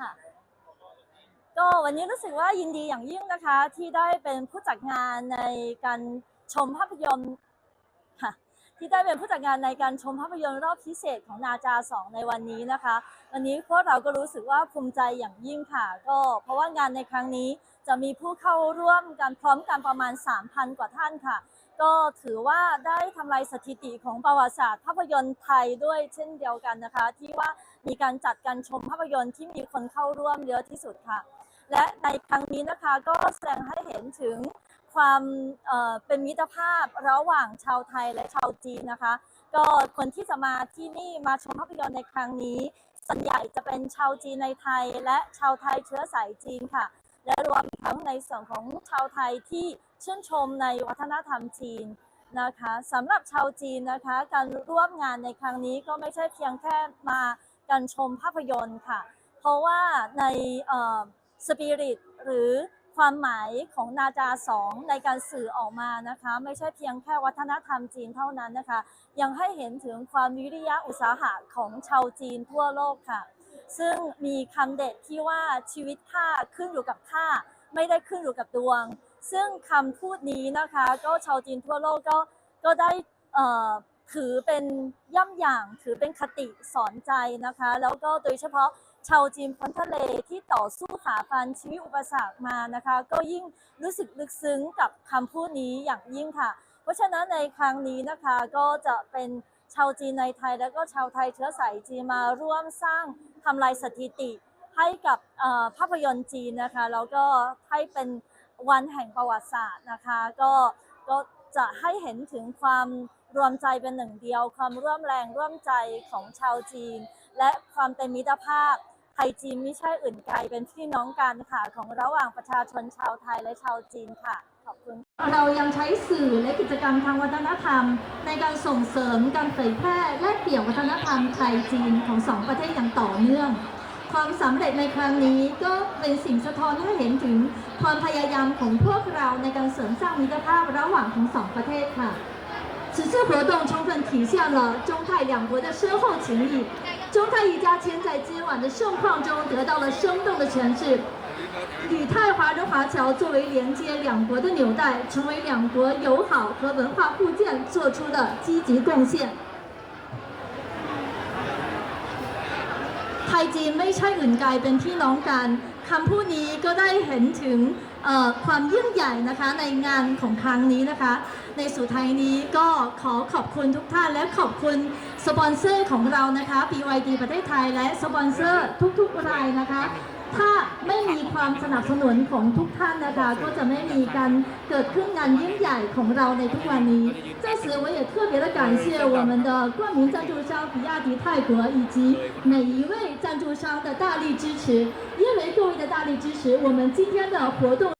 ค่ะ ก็วันนี้รู้สึกว่ายินดีอย่างยิ่งนะคะที่ได้เป็นผู้จัดงานในการชมภาพยนตร์ค่ะที่ได้เป็นผู้จัดงานในการชมภาพยนตร์รอบพิเศษของนาจาสองในวันนี้นะคะ วันนี้พวกเราก็รู้สึกว่าภูมิใจอย่างยิ่งค่ะ ก็เพราะว่างานในครั้งนี้จะมีผู้เข้าร่วมกันพร้อมกันประมาณ 3,000 กว่าท่านค่ะ ก็ถือว่าได้ทำลายสถิติของประวัติศาสตร์ภาพยนตร์ไทยด้วยเช่นเดียวกันนะคะ ที่ว่ามีการจัดการชมภาพยนตร์ที่มีคนเข้าร่วมเยอะที่สุดค่ะ และในครั้งนี้นะคะก็แสดงให้เห็นถึงความเออเป็นมิตรภาพระหว่างชาวไทยและชาวจีนนะคะ ก็คนที่จะมาที่นี่มาชมภาพยนตร์ในครั้งนี้ส่วนใหญ่จะเป็นชาวจีนในไทยและชาวไทยเชื้อสายจีนค่ะ และรวมทั้งในส่วนของชาวไทยที่ชื่นชมในวัฒนธรรมจีนนะคะสำหรับชาวจีนนะคะ การร่วมงานในครั้งนี้ก็ไม่ใช่เพียงแค่มาการชมภาพยนตร์ค่ะ เพราะว่าในสปิริตหรือความหมายของนาจาสองในการสื่อออกมานะคะ ไม่ใช่เพียงแค่วัฒนธรรมจีนเท่านั้นนะคะ ยังให้เห็นถึงความวิริยะอุตสาหะของชาวจีนทั่วโลกค่ะ ซึ่งมีคำเด็ดที่ว่าชีวิตข้าขึ้นอยู่กับข้าไม่ได้ขึ้นอยู่กับดวง ซึ่งคำพูดนี้นะคะก็ชาวจีนทั่วโลกก็ก็ได้ถือเป็นย่ำอย่างถือเป็นคติสอนใจนะคะ แล้วก็โดยเฉพาะชาวจีนพ้นทะเลที่ต่อสู้ฝ่าฟันชีวิตอุปสรรคมานะคะ ก็ยิ่งรู้สึกลึกซึ้งกับคำพูดนี้อย่างยิ่งค่ะ เพราะฉะนั้นในครั้งนี้นะคะก็จะเป็น ชาวจีนในไทยและก็ชาวไทยเชื้อสายจีนมาร่วมสร้างทำลายสถิติให้กับภาพยนตร์จีนนะคะแล้วก็ให้เป็นวันแห่งประวัติศาสตร์นะคะก็ก็จะให้เห็นถึงความรวมใจเป็นหนึ่งเดียว ความร่วมแรงร่วมใจของชาวจีน และความเป็นมิตรภาพ ไทยจีนไม่ใช่อื่นไกลเป็นพี่น้องกันค่ะของระหว่างประชาชนชาวไทยและชาวจีนค่ะ ขอบคุณ เรายังใช้สื่อและกิจกรรมทางวัฒนธรรม ในการส่งเสริมการเผยแพร่และเปลี่ยนวัฒนธรรมไทยจีนของสองประเทศอย่างต่อเนื่อง ความสำเร็จในครั้งนี้ก็เป็นสิ่งสะท้อนให้เห็นถึงความพยายามของพวกเราในการเสริมสร้างมิตรภาพระหว่างทั้งสองประเทศค่ะ此次活动充分体现了中泰两国的深厚情谊， 中泰一家亲在今晚的盛况中得到了生动的诠释。旅泰华人华侨作为连接两国的纽带成为两国友好和文化互鉴做出的积极贡献。 คำพูดนี้ก็ได้เห็นถึงความยิ่งใหญ่นะคะในงานของครั้งนี้นะคะ ในสุดท้ายนี้ก็ขอขอบคุณทุกท่านและขอบคุณสปอนเซอร์ของเรานะคะ BYD ประเทศไทยและสปอนเซอร์ทุกๆรายนะคะ ความสนับสนุนของทุกท่านนะคะ ก็จะไม่มีการเกิดขึ้นงานยิ่งใหญ่ของเราในทุกวันนี้在此我也特别的感谢我们的冠名赞助商比亚迪泰国以及每一位赞助商的大力支持，因为各位的大力支持，我们今天的活动。